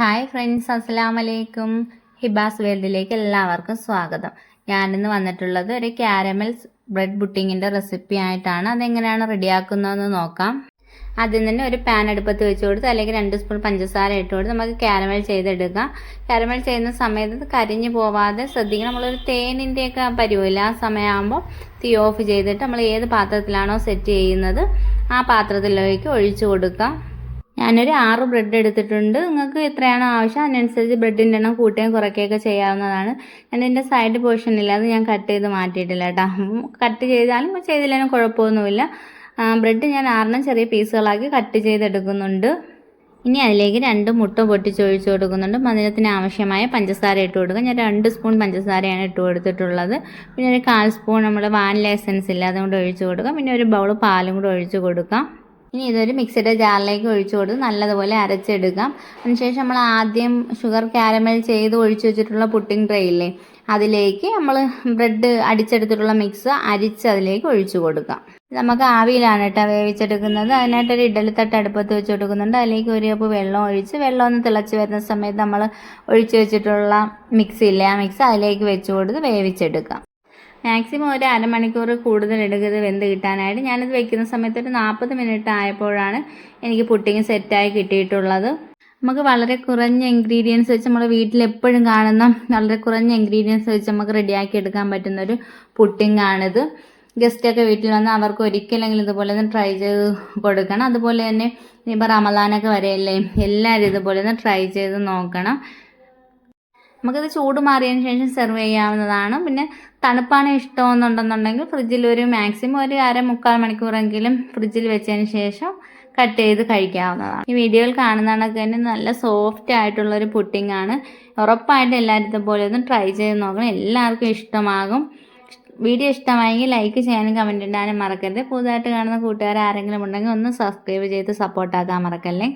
Hi friends അസ്സലാം വലൈക്കും ഹിബാസ് വേൾഡിലേക്ക് എല്ലാവർക്കും സ്വാഗതം. ഞാനിന്ന് വന്നിട്ടുള്ളത് ഒരു ക്യാരമൽ ബ്രെഡ് പുട്ടിങ്ങിന്റെ റെസിപ്പി ആയിട്ടാണ്. അതെങ്ങനെയാണ് റെഡിയാക്കുന്നതെന്ന് നോക്കാം. ആദ്യം തന്നെ ഒരു പാൻ അടുപ്പത്ത് വെച്ച് കൊടുത്ത് അല്ലെങ്കിൽ രണ്ട് സ്പൂൺ പഞ്ചസാര ഇട്ട് കൊടുത്ത് നമുക്ക് ക്യാരമൽ ചെയ്തെടുക്കാം. ക്യാരമൽ ചെയ്യുന്ന സമയത്ത് കരിഞ്ഞു പോവാതെ ശ്രദ്ധിക്കണം. നമ്മളൊരു തേനിന്റെയൊക്കെ പരുവില്ല ആ സമയമാകുമ്പോൾ തീ ഓഫ് ചെയ്തിട്ട് നമ്മൾ ഏത് പാത്രത്തിലാണോ സെറ്റ് ചെയ്യുന്നത് ആ പാത്രത്തിലേക്ക് ഒഴിച്ചു കൊടുക്കാം. ഞാനൊരു ആറ് ബ്രെഡ് എടുത്തിട്ടുണ്ട്. നിങ്ങൾക്ക് എത്രയാണ് ആവശ്യം അതിനനുസരിച്ച് ബ്രെഡിന്റെ എണ്ണം കൂട്ടുകയും കുറയ്ക്കുകയൊക്കെ ചെയ്യാവുന്നതാണ്. ഞാൻ ഇതിന്റെ സൈഡ് പോർഷനില്ല അത് ഞാൻ കട്ട് ചെയ്ത് മാറ്റിയിട്ടില്ല കേട്ടോ. കട്ട് ചെയ്താലും ചെയ്തില്ലെങ്കിലും കുഴപ്പമൊന്നുമില്ല. ബ്രെഡ് ഞാൻ ആറെണ്ണം ചെറിയ പീസുകളാക്കി കട്ട് ചെയ്തെടുക്കുന്നുണ്ട്. ഇനി അതിലേക്ക് രണ്ട് മുട്ട പൊട്ടിച്ചൊഴിച്ച് കൊടുക്കുന്നുണ്ട്. മധുരത്തിന് ആവശ്യമായ പഞ്ചസാര ഇട്ട് കൊടുക്കുക. ഞാൻ രണ്ട് സ്പൂൺ പഞ്ചസാരയാണ് ഇട്ട് കൊടുത്തിട്ടുള്ളത്. പിന്നെ ഒരു കാൽ സ്പൂൺ നമ്മൾ വാനില എസൻസ് ഇല്ല. അതുകൊണ്ട് ഒഴിച്ച് കൊടുക്കാം. പിന്നെ ഒരു ബൗൾ പാലും കൂടെ ഒഴിച്ച് കൊടുക്കാം. ഇനി ഇതൊരു മിക്സിയുടെ ജാറിലേക്ക് ഒഴിച്ചു കൊടുത്ത് നല്ലതുപോലെ അരച്ചെടുക്കാം. അതിനുശേഷം നമ്മൾ ആദ്യം ഷുഗർ കാരമൽ ചെയ്ത് ഒഴിച്ചു വെച്ചിട്ടുള്ള പുട്ടിംഗ് ട്രേ ഇല്ലേ അതിലേക്ക് നമ്മൾ ബ്രെഡ് അടിച്ചെടുത്തിട്ടുള്ള മിക്സ് അരിച്ച് അതിലേക്ക് ഒഴിച്ചു കൊടുക്കാം. നമുക്ക് ആവിയിലാണ് കേട്ടോ വേവിച്ചെടുക്കുന്നത്. അതിനായിട്ടൊരു ഇഡലിത്തട്ട് അടുപ്പത്ത് വെച്ച് കൊടുക്കുന്നുണ്ട്. അതിലേക്ക് ഒരു കപ്പ് വെള്ളം ഒഴിച്ച് വെള്ളം ഒന്ന് തിളച്ച് വരുന്ന സമയത്ത് നമ്മൾ ഒഴിച്ചു വെച്ചിട്ടുള്ള മിക്സി ഇല്ലേ ആ മിക്സ് അതിലേക്ക് വെച്ച് കൊടുത്ത് വേവിച്ചെടുക്കാം. മാക്സിമം ഒരു അരമണിക്കൂർ കൂടുതൽ എടുക്കുന്നത് വെന്ത് കിട്ടാനായിട്ട് ഞാനിത് വെക്കുന്ന സമയത്ത് ഒരു നാൽപ്പത് മിനിറ്റ് ആയപ്പോഴാണ് എനിക്ക് പുട്ടിങ് സെറ്റായി കിട്ടിയിട്ടുള്ളത്. നമുക്ക് വളരെ കുറഞ്ഞ ഇൻഗ്രീഡിയൻസ് വെച്ച് നമ്മൾ വീട്ടിൽ എപ്പോഴും കാണുന്ന വളരെ കുറഞ്ഞ ഇൻഗ്രീഡിയൻസ് വെച്ച് നമുക്ക് റെഡിയാക്കി എടുക്കാൻ പറ്റുന്ന ഒരു പുട്ടിംഗ് ആണിത്. ഗസ്റ്റൊക്കെ വീട്ടിൽ വന്ന് അവർക്ക് ഒരിക്കലെങ്കിലും ഇതുപോലെ ഒന്ന് ട്രൈ ചെയ്ത് കൊടുക്കണം. അതുപോലെ തന്നെ ഇപ്പം റമദാനൊക്കെ വരെയല്ലേ എല്ലാവരും ഇതുപോലെ ഒന്ന് ട്രൈ ചെയ്ത് നോക്കണം. നമുക്കിത് ചൂട് മാറിയതിന് ശേഷം സെർവ് ചെയ്യാവുന്നതാണ്. പിന്നെ തണുപ്പാണ് ഇഷ്ടമെന്നുണ്ടെന്നുണ്ടെങ്കിൽ ഫ്രിഡ്ജിൽ ഒരു മാക്സിമം ഒരു അര മുക്കാൽ മണിക്കൂറെങ്കിലും ഫ്രിഡ്ജിൽ വെച്ചതിന് ശേഷം കട്ട് ചെയ്ത് കഴിക്കാവുന്നതാണ്. ഈ വീഡിയോയിൽ കാണുന്നതൊക്കെ തന്നെ നല്ല സോഫ്റ്റ് ആയിട്ടുള്ളൊരു പുട്ടിംഗ് ആണ്. ഉറപ്പായിട്ട് എല്ലാവരും പോലെ ഒന്ന് ട്രൈ ചെയ്ത് നോക്കണം. എല്ലാവർക്കും ഇഷ്ടമാകും. വീഡിയോ ഇഷ്ടമായെങ്കിൽ ലൈക്ക് ചെയ്യാനും കമന്റ് ഇടാനും മറക്കരുത്. പുതുതായിട്ട് കാണുന്ന കൂട്ടുകാർ ആരെങ്കിലും ഉണ്ടെങ്കിൽ ഒന്ന് സബ്സ്ക്രൈബ് ചെയ്ത് സപ്പോർട്ടാക്കാൻ മറക്കല്ലേ?